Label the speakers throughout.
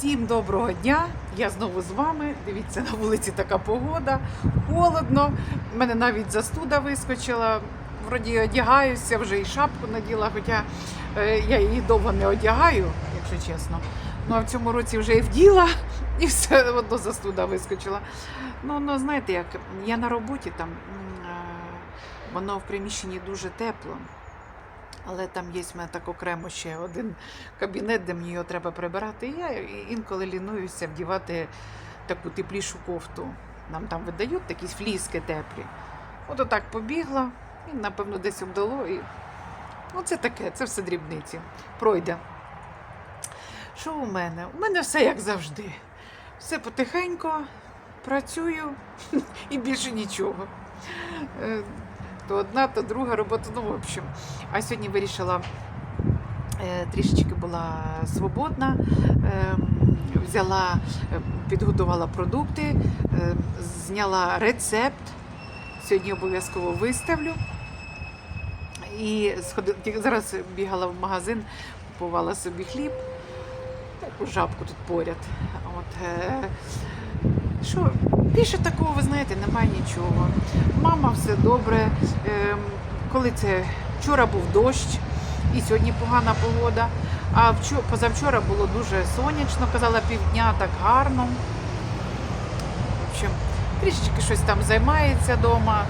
Speaker 1: Всім доброго дня! Я знову з вами. Дивіться, на вулиці така погода, холодно. У мене навіть застуда вискочила. Вроді одягаюся, вже і шапку наділа, хоча е, я її довго не одягаю, якщо чесно. Ну а в цьому році вже і вділа, і все одно застуда вискочила. Ну, ну знаєте як, я на роботі там, е, воно в приміщенні дуже тепло. Але там є в мене так окремо ще один кабінет, де мені його треба прибирати. І я інколи лінуюся вдівати таку теплішу кофту. Нам там видають такі фліски теплі. От отак побігла, і, напевно, десь обдало. І... Ну, це таке, це все дрібниці. Пройде. Що у мене? У мене все як завжди. Все потихенько, працюю і більше нічого. То одна, то друга робота. Ну, в общем. А сьогодні вирішила е, трішечки була свободна, ем, взяла, е, підготувала продукти, е, зняла рецепт. Сьогодні обов'язково виставлю. І зараз бігала в магазин, купувала собі хліб, таку жабку тут поряд. От, що, більше такого, ви знаєте, немає нічого. Мама все добре. Ем, коли це вчора був дощ, і сьогодні погана погода. А позавчора було дуже сонячно, казала півдня, так гарно. В общем, трішечки щось там займається вдома.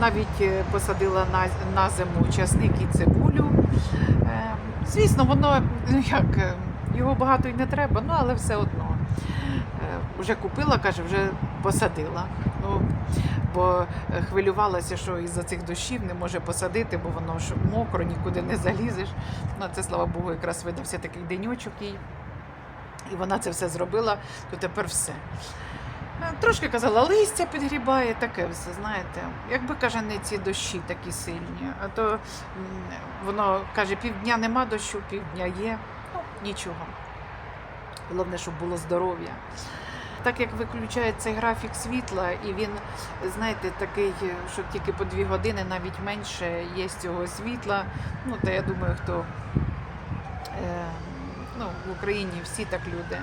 Speaker 1: Навіть е, посадила на, на зиму часник і цибулю. Е, Звісно, воно ну, як, е, його багато й не треба, ну але все одно. Е, Вже купила, каже, вже посадила. Ну, бо е, хвилювалася, що із-за цих дощів не може посадити, бо воно ж мокро, нікуди не залізеш. Ну, це, слава Богу, якраз видався такий деньочок їй. І вона це все зробила, то тепер все. Е, Трошки казала, листя підгрібає, таке все, знаєте. Якби каже, не ці дощі такі сильні, а то воно каже, півдня нема дощу, півдня є. Ну, нічого. Головне, щоб було здоров'я. Так як виключає цей графік світла, і він, знаєте, такий, що тільки по дві години, навіть менше є цього світла. Ну, та я думаю, хто е, ну, в Україні всі так люди.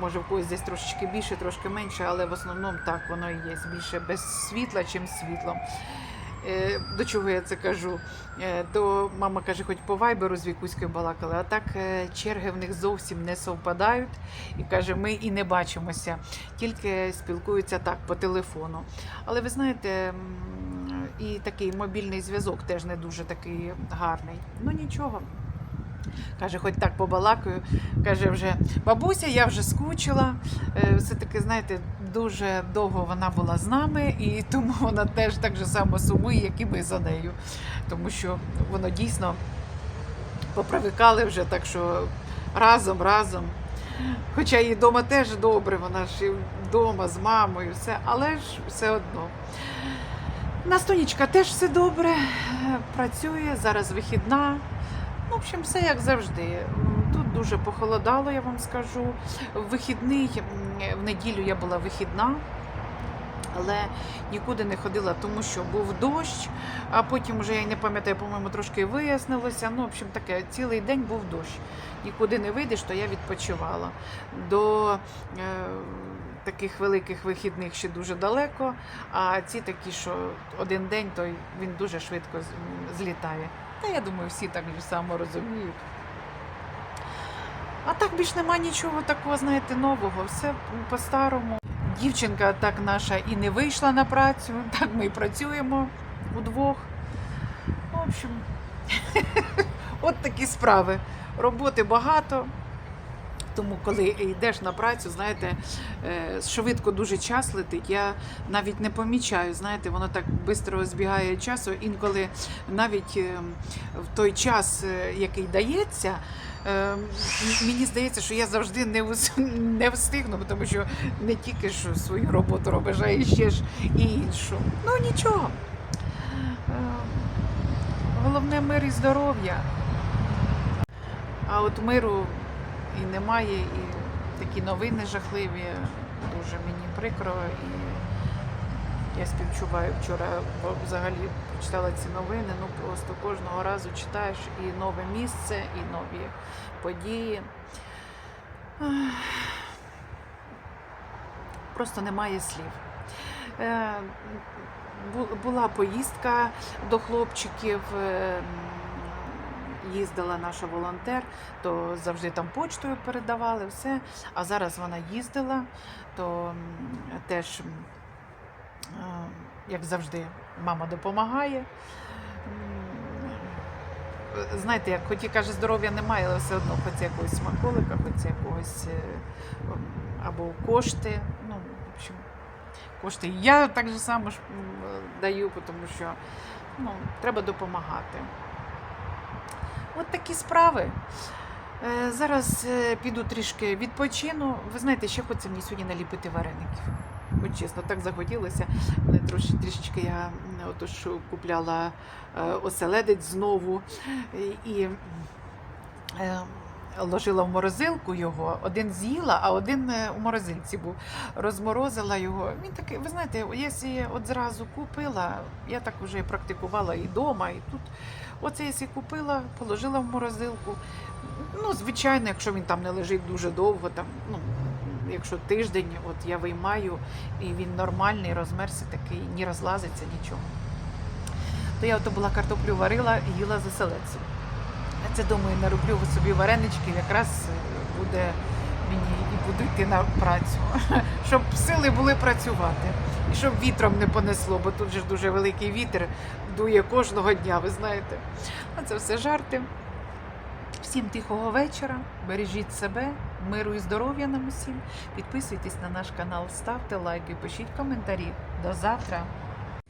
Speaker 1: Може, в когось десь трошечки більше, трошки менше, але в основному так воно і є більше без світла, чим з світлом. Е, До чого я це кажу? Е, То мама каже, хоч по вайберу з Вікуською балакали, а так е, черги в них зовсім не совпадають. І каже, ми і не бачимося, тільки спілкуються так по телефону. Але ви знаєте, і такий мобільний зв'язок теж не дуже такий гарний. Ну нічого. Каже, хоч так побалакаю. Каже, вже бабуся, я вже скучила. Все-таки, знаєте, дуже довго вона була з нами, і тому вона теж так же само сумує, як і ми за нею. Тому що воно дійсно попривикали вже, так що разом, разом. Хоча їй вдома теж добре, вона ж і вдома з мамою, все, але ж все одно. Настонічка теж все добре, е, працює, зараз вихідна. Ну, в общем, все як завжди. Дуже похолодало, я вам скажу. Вихідний, в неділю я була вихідна, але нікуди не ходила, тому що був дощ, а потім вже я не пам'ятаю, по-моєму, трошки вияснилося. Ну, в общем, таке, цілий день був дощ. Нікуди не вийдеш, то я відпочивала. До е, таких великих вихідних ще дуже далеко, а ці такі, що один день, то він дуже швидко злітає. Та я думаю, всі так само розуміють. А так більш нема нічого такого, знаєте, нового. Все по-старому. Дівчинка так наша і не вийшла на працю, так ми і працюємо удвох. В общем, от такі справи. Роботи багато. Тому, коли йдеш на працю, знаєте, е, швидко дуже час летить. Я навіть не помічаю, знаєте, воно так швидко збігає часу. Інколи навіть е, в той час, е, який дається, мені здається, що я завжди не, не встигну, тому що не тільки ж свою роботу робиш, а і ще ж і іншу. Ну нічого. Е, Головне мир і здоров'я. А от миру і немає, і такі новини жахливі. Дуже мені прикро. І Я співчуваю вчора, бо взагалі прочитала ці новини. Ну просто кожного разу читаєш і нове місце, і нові події. Просто немає слів. Е, Була поїздка до хлопчиків. е, Їздила наша волонтер, то завжди там почтою передавали все. А зараз вона їздила, то теж, як завжди, мама допомагає. Знаєте, як хоч і каже, здоров'я немає, але все одно хоч якогось смаколика, хоч якогось е, або кошти. Ну, в общем, кошти. Я так же само ж даю, тому що ну, треба допомагати. От такі справи. Е, Зараз е, піду трішки відпочину. Ви знаєте, ще хочеться мені сьогодні наліпити вареників. От чесно, так захотілося. Трошки трішечки я отож купляла е, оселедець знову і- і е, ложила в морозилку його. Один з'їла, а один у морозилці був. Розморозила його. Він такий, ви знаєте, якщо я от зразу купила, я так вже практикувала і вдома, і тут. Оце якщо купила, положила в морозилку. Ну, звичайно, якщо він там не лежить дуже довго, там, ну, якщо тиждень, от я виймаю, і він нормальний, розмерся такий, не розлазиться нічого. То я ото була картоплю варила і їла селецем. А це думаю, нароблю собі варенички, якраз е, буде мені і буду йти на працю, щоб сили були працювати. І щоб вітром не понесло, бо тут же дуже великий вітер дує кожного дня, ви знаєте. А це все жарти. Всім тихого вечора, бережіть себе, миру і здоров'я нам усім. Підписуйтесь на наш канал, ставте лайки, пишіть коментарі. До завтра.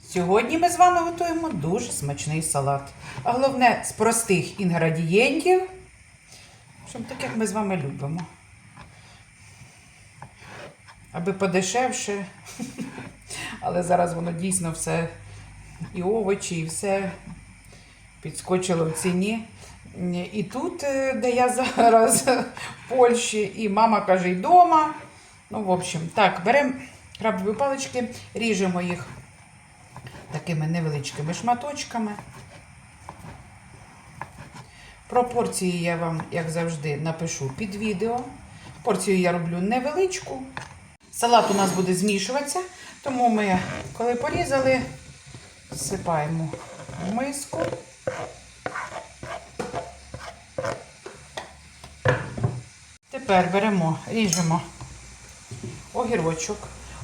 Speaker 1: Сьогодні ми з вами готуємо дуже смачний салат. А головне з простих інгредієнтів, щоб так як ми з вами любимо. Аби подешевше. Але зараз воно дійсно все і овочі, і все підскочило в ціні. І тут, е, де я зараз в Польщі, і мама каже, і вдома. Ну, в общем, так, беремо крабові палички, ріжемо їх такими невеличкими шматочками. Пропорції я вам, як завжди, напишу під відео. Порцію я роблю невеличку. Салат у нас буде змішуватися, тому ми, коли порізали, всипаємо в миску. Тепер беремо, ріжемо огірочок.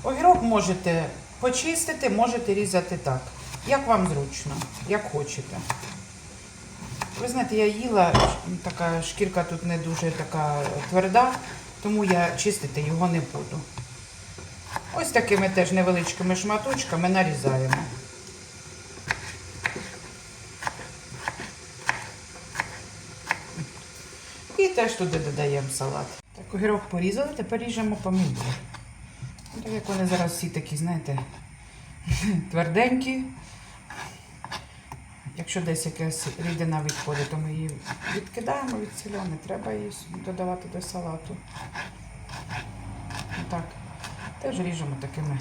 Speaker 1: Огірок можете почистити, можете різати так, як вам зручно, як хочете. Ви знаєте, я їла, така шкірка тут не дуже така тверда, тому я чистити його не буду. Ось такими теж невеличкими шматочками нарізаємо. І теж туди додаємо салат. Так, огірок порізали, тепер ріжемо помідор. Ну, Так як вони зараз всі такі, знаєте, тверденькі. Якщо десь якась рідина відходить, то ми її відкидаємо від селя, не треба її додавати до салату. Так, теж ріжемо такими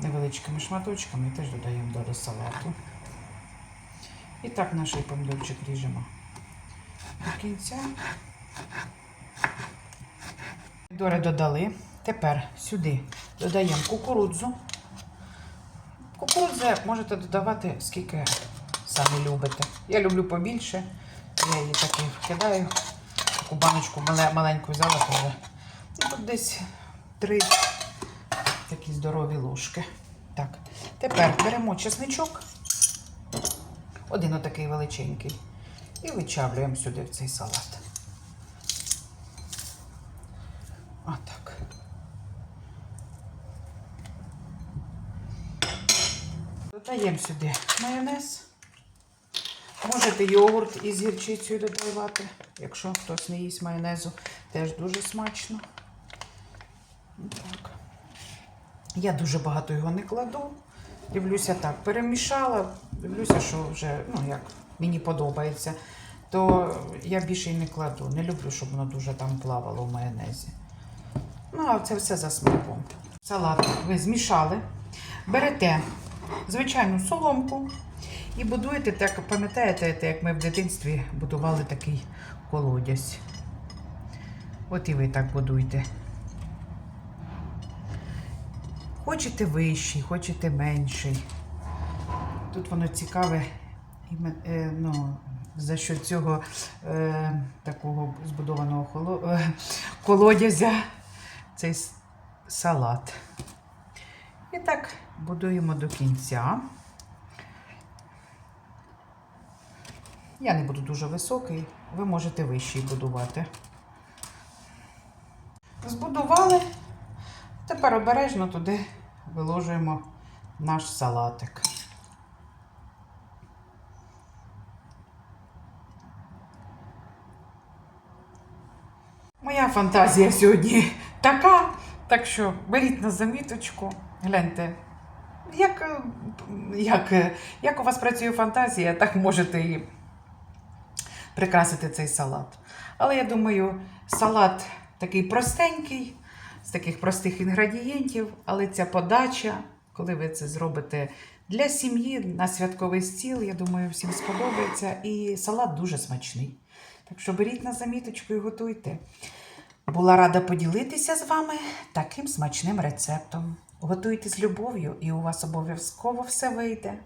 Speaker 1: невеличкими шматочками і теж додаємо до салату. І так наш помідорчик ріжемо до кінця. Помідори додали. Тепер сюди додаємо кукурудзу. Кукурудзи можете додавати скільки самі любите. Я люблю побільше. Я її так вкидаю. Таку баночку маленьку взяла теж. Ну, тут десь три такі здорові ложки. Так, тепер беремо чесничок. Один отакий величенький. І вичавлюємо сюди в цей салат. Отак. Додаємо сюди майонез. Можете йогурт із гірчицею додавати, якщо хтось не їсть майонезу, теж дуже смачно. Так. Я дуже багато його не кладу. Дивлюся так, перемішала, дивлюся, що вже ну, як мені подобається, то я більше й не кладу. Не люблю, щоб воно дуже там плавало в майонезі. Ну, а це все за смаком. Салат ви змішали. берете звичайну соломку і будуєте, так пам'ятаєте, як ми в дитинстві будували такий колодязь. От і ви так будуйте. Хочете вищий, хочете менший. Тут воно цікаве, е, ну, за що цього е, такого збудованого холо, е, колодязя цей салат. І так будуємо до кінця. Я не буду дуже високий, ви можете вищий будувати. Збудували. Тепер обережно туди виложуємо наш салатик. Моя фантазія сьогодні така, так що беріть на заміточку, гляньте. Як, е, як, е, як у вас працює фантазія, так можете і прикрасити цей салат. Але я думаю, салат такий простенький, з таких простих інгредієнтів, але ця подача, коли ви це зробите для сім'ї на святковий стіл, я думаю, всім сподобається. І салат дуже смачний. Так що беріть на заміточку і готуйте. Була рада поділитися з вами таким смачним рецептом. Готуйте з любов'ю, і у вас обов'язково все вийде.